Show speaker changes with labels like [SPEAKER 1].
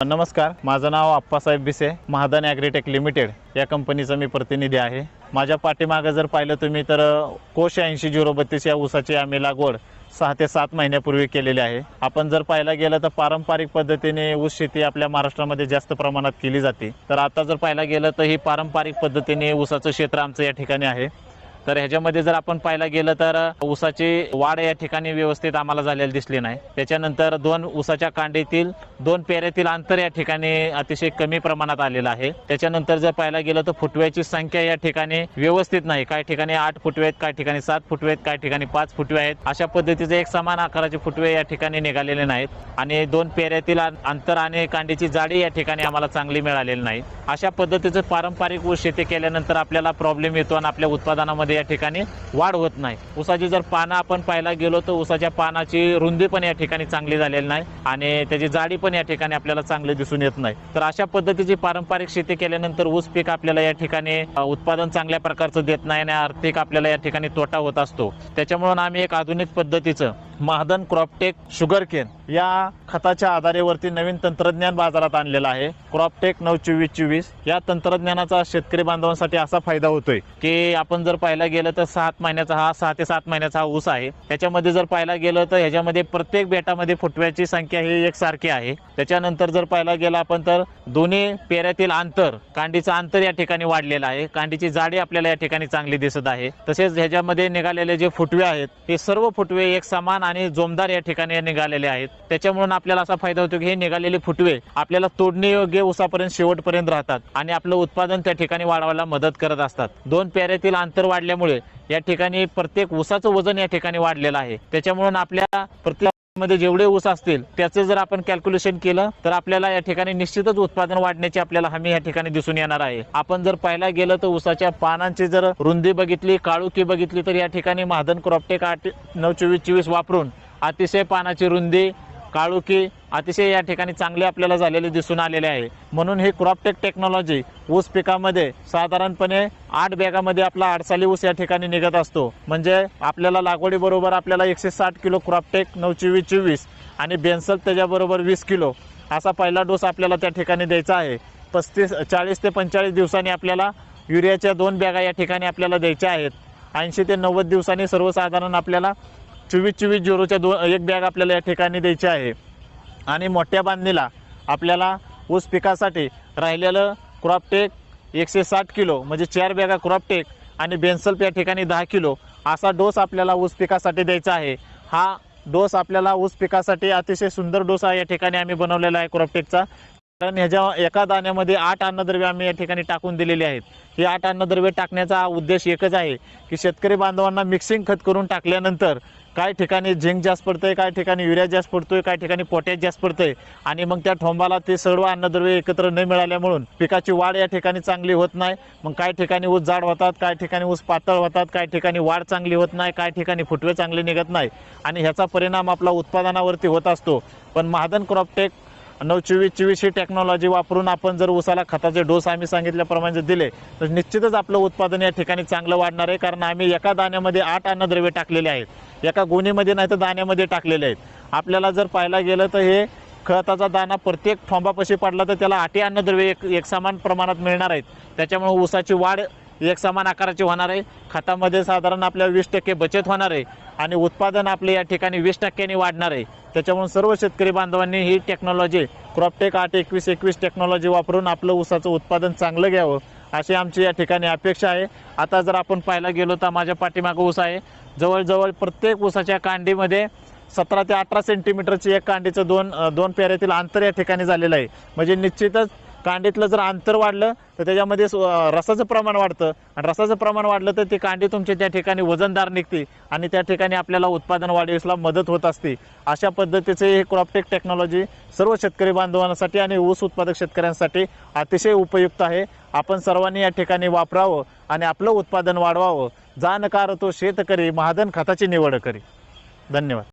[SPEAKER 1] नमस्कार माझं नाव आप्पासाहेब बिसे महादन ॲग्रीटेक लिमिटेड या कंपनीचा मी प्रतिनिधी आहे. माझ्या पाठीमागं जर पाहिलं तुम्ही तर कोश ऐंशी झिरो बत्तीस या ऊसाची आम्ही लागवड सहा ते सात महिन्यापूर्वी केलेली आहे. आपण जर पाहायला गेलं तर पारंपरिक पद्धतीने ऊस शेती आपल्या महाराष्ट्रामध्ये जास्त प्रमाणात केली जाते. तर आता जर पाहायला गेलं तर ही पारंपरिक पद्धतीने ऊसाचं क्षेत्र आमचं या ठिकाणी आहे. तर ह्याच्यामध्ये जर आपण पाहायला गेलं तर ऊसाची वाढ या ठिकाणी व्यवस्थित आम्हाला झालेली दिसली नाही. त्याच्यानंतर दोन ऊसाच्या कांडीतील दोन पेऱ्यातील अंतर या ठिकाणी अतिशय कमी प्रमाणात आलेलं आहे. त्याच्यानंतर जर पाहायला गेलं तर फुटव्याची संख्या या ठिकाणी व्यवस्थित नाही. काही ठिकाणी आठ फुटवे आहेत काही ठिकाणी सात फुटवे आहेत काही ठिकाणी पाच फुटवे आहेत. अशा पद्धतीचे एक समान आकाराचे फुटवे या ठिकाणी निघालेले नाहीत आणि दोन पेऱ्यातील अंतर आणि कांडीची जाडी या ठिकाणी आम्हाला चांगली मिळालेली नाही. अशा पद्धतीचं पारंपरिक ऊस शेती केल्यानंतर आपल्याला प्रॉब्लेम येतो आणि आपल्या उत्पादनामध्ये या ठिकाणी वाढ होत नाही. ऊसाची जर पानं आपण पाहायला गेलो तर ऊसाच्या पानाची रुंदी पण या ठिकाणी चांगली झालेली नाही आणि त्याची जाडी पण या ठिकाणी आपल्याला चांगली दिसून येत नाही. तर अशा पद्धतीची पारंपरिक शेती केल्यानंतर ऊस पीक आपल्याला या ठिकाणी उत्पादन चांगल्या प्रकारचं देत नाही आणि आर्थिक आपल्याला या ठिकाणी तोटा होत असतो. त्याच्यामुळे आम्ही एक आधुनिक पद्धतीचं महादन क्रॉपटेक शुगर केन या खताच्या आधारेवरती नवीन तंत्रज्ञान बाजारात आणलेलं आहे. क्रॉपटेक नऊ चोवीस चोवीस. या तंत्रज्ञानाचा शेतकरी बांधवांसाठी असा फायदा होतोय की आपण जर पाहायला गेलं तर सात महिन्याचा हा सहा ते सात महिन्याचा हा ऊस आहे. त्याच्यामध्ये जर पाहायला गेलं तर ह्याच्यामध्ये प्रत्येक बेटामध्ये फुटव्याची संख्या ही एकसारखी आहे. त्याच्यानंतर जर पाहायला गेलं आपण तर दोन्ही पेऱ्यातील अंतर कांडीचं अंतर या ठिकाणी वाढलेलं आहे. कांडीची जाडी आपल्याला या ठिकाणी चांगली दिसत आहे. तसेच ह्याच्यामध्ये निघालेले जे फुटवे आहेत हे सर्व फुटवे एक समान आणि जोमदार या ठिकाणी निघालेले आहेत. त्याच्यामुळे आपल्याला असा फायदा होतो की हे निघालेले फुटवे आपल्याला तोडणी योग्य उसापर्यंत शेवटपर्यंत राहतात आणि आपलं उत्पादन त्या ठिकाणी वाढवायला मदत करत असतात. दोन पेऱ्यातील अंतर वाढल्यामुळे या ठिकाणी प्रत्येक ऊसाचं वजन या ठिकाणी वाढलेलं आहे. त्याच्यामुळे आपल्या प्रत्येक मध्ये जेवढे ऊस असतील त्याचं जर आपण कॅल्क्युलेशन केलं तर आपल्याला या ठिकाणी निश्चितच उत्पादन वाढण्याची आपल्याला हमी या ठिकाणी दिसून येणार आहे. आपण जर पाहायला गेलं तर ऊसाच्या पानांची जर रुंदी बघितली काळुकी बघितली तर या ठिकाणी महादन क्रॉपटेक आठ नऊ चोवीस चोवीस वापरून अतिशय पानाची रुंदी काळुकी अतिशय या ठिकाणी चांगले आपल्याला झालेले दिसून आलेले आहे. म्हणून ही क्रॉपटेक टेक्नॉलॉजी ऊस पिकामध्ये साधारणपणे आठ बॅगामध्ये आपला आडसाली ऊस या ठिकाणी निघत असतो. म्हणजे आपल्याला लागवडीबरोबर आपल्याला एकशे साठ किलो क्रॉपटेक नऊ चोवीस चोवीस आणि बेन्सल त्याच्याबरोबर वीस किलो असा पहिला डोस आपल्याला त्या ठिकाणी द्यायचा आहे. पस्तीस चाळीस ते पंचेचाळीस दिवसांनी आपल्याला युरियाच्या दोन बॅगा या ठिकाणी आपल्याला द्यायच्या आहेत. ऐंशी ते नव्वद दिवसांनी सर्वसाधारण आपल्याला चोवीस चोवीस झिरोच्या दोन एक बॅग आपल्याला या ठिकाणी द्यायची आहे. आणि मोठ्या बांधणीला आपल्याला ऊस पिकासाठी राहिलेलं क्रॉपटेक एकशे साठ किलो म्हणजे चार बॅगा क्रॉपटेक आणि बेन्सल्प या ठिकाणी दहा किलो असा डोस आपल्याला ऊस पिकासाठी द्यायचा आहे. हा डोस आपल्याला ऊस पिकासाठी अतिशय सुंदर डोस या ठिकाणी आम्ही बनवलेला आहे क्रॉपटेकचा कारण ह्याच्या एका दाण्यामध्ये आठ अन्नद्रव्य आम्ही या ठिकाणी टाकून दिलेली आहेत. ही आठ अन्नद्रव्य टाकण्याचा उद्देश एकच आहे की शेतकरी बांधवांना मिक्सिंग खत करून टाकल्यानंतर काय ठिकाणी झिंक जास्त पडतं आहे काय ठिकाणी युरिया जास्त पडतो आहे काय ठिकाणी पोटॅश जास्त पडतं आहे आणि मग त्या ठोंबाला ते सर्व अन्नद्रव्य एकत्र न मिळाल्यामुळून पिकाची वाढ या ठिकाणी चांगली होत नाही. मग काय ठिकाणी ऊस जाड होतात काय ठिकाणी ऊस पातळ होतात काय ठिकाणी वाढ चांगली होत नाही काय ठिकाणी फुटवे चांगले निघत नाही आणि ह्याचा परिणाम आपला उत्पादनावरती होत असतो. पण महादन क्रॉपटेक नऊ चोवीस चोवीस ही टेक्नॉलॉजी वापरून आपण जर उसाला खताचे डोस आम्ही सांगितल्याप्रमाणे जर दिले तर निश्चितच आपलं उत्पादन या ठिकाणी चांगलं वाढणार आहे. कारण आम्ही एका दाण्यामध्ये आठ अन्नद्रव्ये टाकलेले आहेत. एका गोणीमध्ये नाही तर दाण्यामध्ये टाकलेले आहेत. आपल्याला जर पाहायला गेलं तर हे खताचा दाना प्रत्येक ठोंबापाशी पडला तर त्याला आठी अन्नद्रव्ये एक एक समान प्रमाणात मिळणार आहेत. त्याच्यामुळे ऊसाची वाढ एक समान आकाराची होणार आहे. खतामध्ये साधारण आपल्या वीस टक्के बचत होणार आहे आणि उत्पादन आपले या ठिकाणी वीस टक्क्यांनी वाढणार आहे. त्याच्यामुळे सर्व शेतकरी बांधवांनी ही टेक्नॉलॉजी क्रॉपटेक आठ एकवीस एकवीस टेक्नॉलॉजी वापरून आपलं ऊसाचं उत्पादन चांगलं घ्यावं अशी आमची या ठिकाणी अपेक्षा आहे. आता जर आपण पाहायला गेलो तर माझ्या पाठीमागं ऊस आहे. जवळजवळ प्रत्येक ऊसाच्या कांडीमध्ये सतरा ते अठरा सेंटीमीटरची एक कांडीचं दोन दोन पेऱ्यातील अंतर या ठिकाणी झालेलं आहे. म्हणजे निश्चितच कांडीतलं जर अंतर वाढलं तर त्याच्यामध्ये रसाचं प्रमाण वाढतं. आणि रसाचं प्रमाण वाढलं तर ती कांडी तुमचे त्या ठिकाणी वजनदार निघते आणि त्या ठिकाणी आपल्याला उत्पादन वाढीसला मदत होत असते. अशा पद्धतीचे हे क्रॉपटेक टेक्नॉलॉजी सर्व शेतकरी बांधवांसाठी आणि ऊस उत्पादक शेतकऱ्यांसाठी अतिशय उपयुक्त आहे. आपण सर्वांनी या ठिकाणी वापरावं आणि आपलं उत्पादन वाढवावं. जाणकार तो शेतकरी महाधन खताची निवड करी. धन्यवाद.